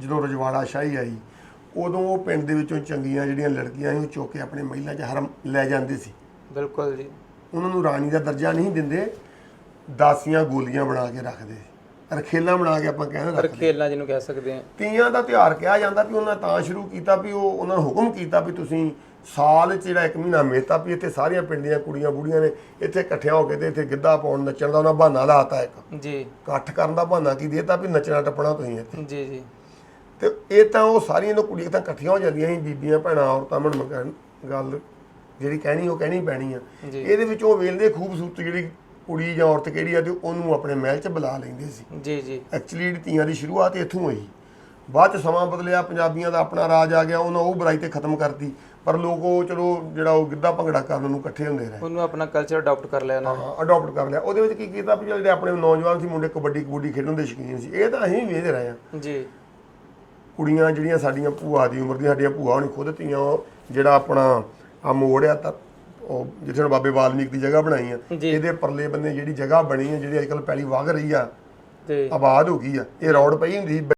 ਜਦੋਂ ਰਜਵਾੜਾ ਸ਼ਾਹੀ ਆਈ ਉਦੋਂ ਉਹ ਪਿੰਡ ਦੇ ਵਿੱਚੋਂ ਚੰਗੀਆਂ ਜਿਹੜੀਆਂ ਲੜਕੀਆਂ ਸੀ ਉਹ ਚੁੱਕ ਕੇ ਆਪਣੇ ਮਹਿਲਾ 'ਚ ਹਰਮ ਲੈ ਜਾਂਦੇ ਸੀ। ਬਿਲਕੁਲ ਜੀ। ਉਹਨਾਂ ਨੂੰ ਰਾਣੀ ਦਾ ਦਰਜਾ ਨਹੀਂ ਦਿੰਦੇ ਦਾਸੀਆਂ ਗੋਲੀਆਂ ਬਣਾ ਕੇ ਰੱਖਦੇ ਸੀ। ਰਖੇਲਾ ਬਣਾ ਕੇ ਆਪਾਂ ਕਹਿੰਦੇ ਪਰ ਰੱਖਦੇ। ਖੇਲਾਂ ਜਿਹਨੂੰ ਕਹਿ ਸਕਦੇ ਆ। ਤੀਆਂ ਦਾ ਤਿਉਹਾਰ ਕਿਹਾ ਜਾਂਦਾ ਵੀ ਉਹਨਾਂ ਤਾਂ ਸ਼ੁਰੂ ਕੀਤਾ ਵੀ ਉਹ ਉਹਨਾਂ ਨੂੰ ਹੁਕਮ ਕੀਤਾ ਵੀ ਤੁਸੀਂ ਸਾਲ 'ਚ ਜਿਹੜਾ ਇੱਕ ਮਹੀਨਾ ਮੇਤਾ ਵੀ ਇੱਥੇ ਸਾਰੀਆਂ ਪਿੰਡ ਦੀਆਂ ਕੁੜੀਆਂ ਬੁੜੀਆਂ ਨੇ ਇੱਥੇ ਇਕੱਠਿਆਂ ਹੋ ਕੇ ਤੇ ਇੱਥੇ ਗਿੱਧਾ ਪਾਉਣ ਨੱਚਣ ਦਾ ਉਹਨਾਂ ਬਹਾਨਾ ਲਾਤਾ ਇੱਕ। ਜੀ। ਇਕੱਠ ਕਰਨ ਦਾ ਬਹਾਨਾ ਕੀ ਦੇਤਾ ਵੀ ਨੱਚਣਾ ਟੱਪਣਾ ਤੁਸੀਂ ਇੱਥੇ। ਜੀ ਜੀ। ਤੇ ਇਹ ਤਾਂ ਉਹ ਸਾਰੀਆਂ ਨੂੰ ਕੁੜੀਆਂ ਤਾਂ ਇਕੱਠੀਆਂ ਹੋ ਜਾਂਦੀਆਂ ਸੀ ਬੀਬੀਆਂ ਭੈਣਾਂ ਔਰਤਾਂ ਮਨ ਮਕਨ ਗੱਲ ਜਿਹੜੀ ਕਹਿਣੀ ਉਹ ਕਹਿਣੀ ਪੈਣੀ ਆ। ਜੀ। ਇਹਦੇ ਵਿੱਚ ਉਹ ਵੇਲਦੇ ਖੂਬਸੂਰਤ ਜਿਹੜੀ ਕੁੜੀ ਜਾਂ ਔਰਤ ਕਿਹੜੀ ਆ ਤੇ ਉਹਨੂੰ ਆਪਣੇ ਮਹਿਲ 'ਚ ਬੁਲਾ ਲੈਂਦੇ ਸੀ। ਜੀ ਜੀ। ਐਕਚੁਅਲੀ ਤੀਆਂ ਦੀ ਸ਼ੁਰੂਆਤ ਇੱਥੋਂ ਹੋਈ। ਬਾਅਦ ਚ ਸਮਾਂ ਬਦਲਿਆ ਪੰਜਾਬੀਆਂ ਦਾ ਆਪਣਾ ਰਾਜ ਆ ਗਿਆ ਉਹਨਾਂ ਉਹ ਬੁਰਾਈ ਤੇ ਖਤਮ ਕਰਤੀ। ਪਰ ਲੋਕ ਉਹ ਚਲੋ ਜਿਹੜਾ ਉਹ ਗਿੱਧਾ ਭੰਗੜਾ ਕਰਨ ਨੂੰ ਇਕੱਠੇ ਹੁੰਦੇ ਰਹੇ। ਉਹਨੂੰ ਆਪਣਾ ਕਲਚਰ ਅਡਾਪਟ ਕਰ ਲਿਆ ਨੇ। ਹਾਂ ਅਡਾਪਟ ਕਰ ਲਿਆ। ਉਹਦੇ ਵਿੱਚ ਕੀ ਕੀਤਾ ਵੀ ਜਿਹੜੇ ਆਪਣੇ ਨੌਜਵਾਨ ਸੀ ਮੁੰਡੇ ਕਬੱਡੀ ਕਬੱਡੀ ਖੇਡਣ ਦੇ ਸ਼ੌਕੀਨ ਸੀ। ਇਹ ਤਾਂ ਅਸੀਂ ਵੀ ਵੇਖ ਰਹੇ ਹਾਂ। ਜੀ। ਕੁੜੀਆਂ ਜਿਹੜੀਆਂ ਸਾਡੀਆਂ ਭੂਆ ਦੀ ਉਮਰ ਦੀਆਂ ਸਾਡੀਆਂ ਭੂਆ ਹੋਣੀ ਖੁਦ ਤੀਆਂ ਉਹ ਜਿਹੜਾ ਆਪਣਾ ਆ ਮੋੜ ਆ ਤਾਂ ਉਹ ਜਿੱਥੇ ਹੁਣ ਬਾਬੇ ਵਾਲਮੀਕ ਦੀ ਜਗ੍ਹਾ ਬਣਾਈ ਆ ਜੀ। ਇਹਦੇ ਪਰਲੇ ਬੰਨੇ ਜਿਹੜੀ ਜਗ੍ਹਾ ਬਣੀ ਆ ਜਿਹੜੀ ਅੱਜਕੱਲ ਪਹਿਲੀ ਵਗ ਰਹੀ ਆ ਤੇ ਆਬਾਦ ਹੋ ਗਈ ਆ ਇਹ ਰੌਡ ਪਈ ਹੁੰਦੀ ਸੀ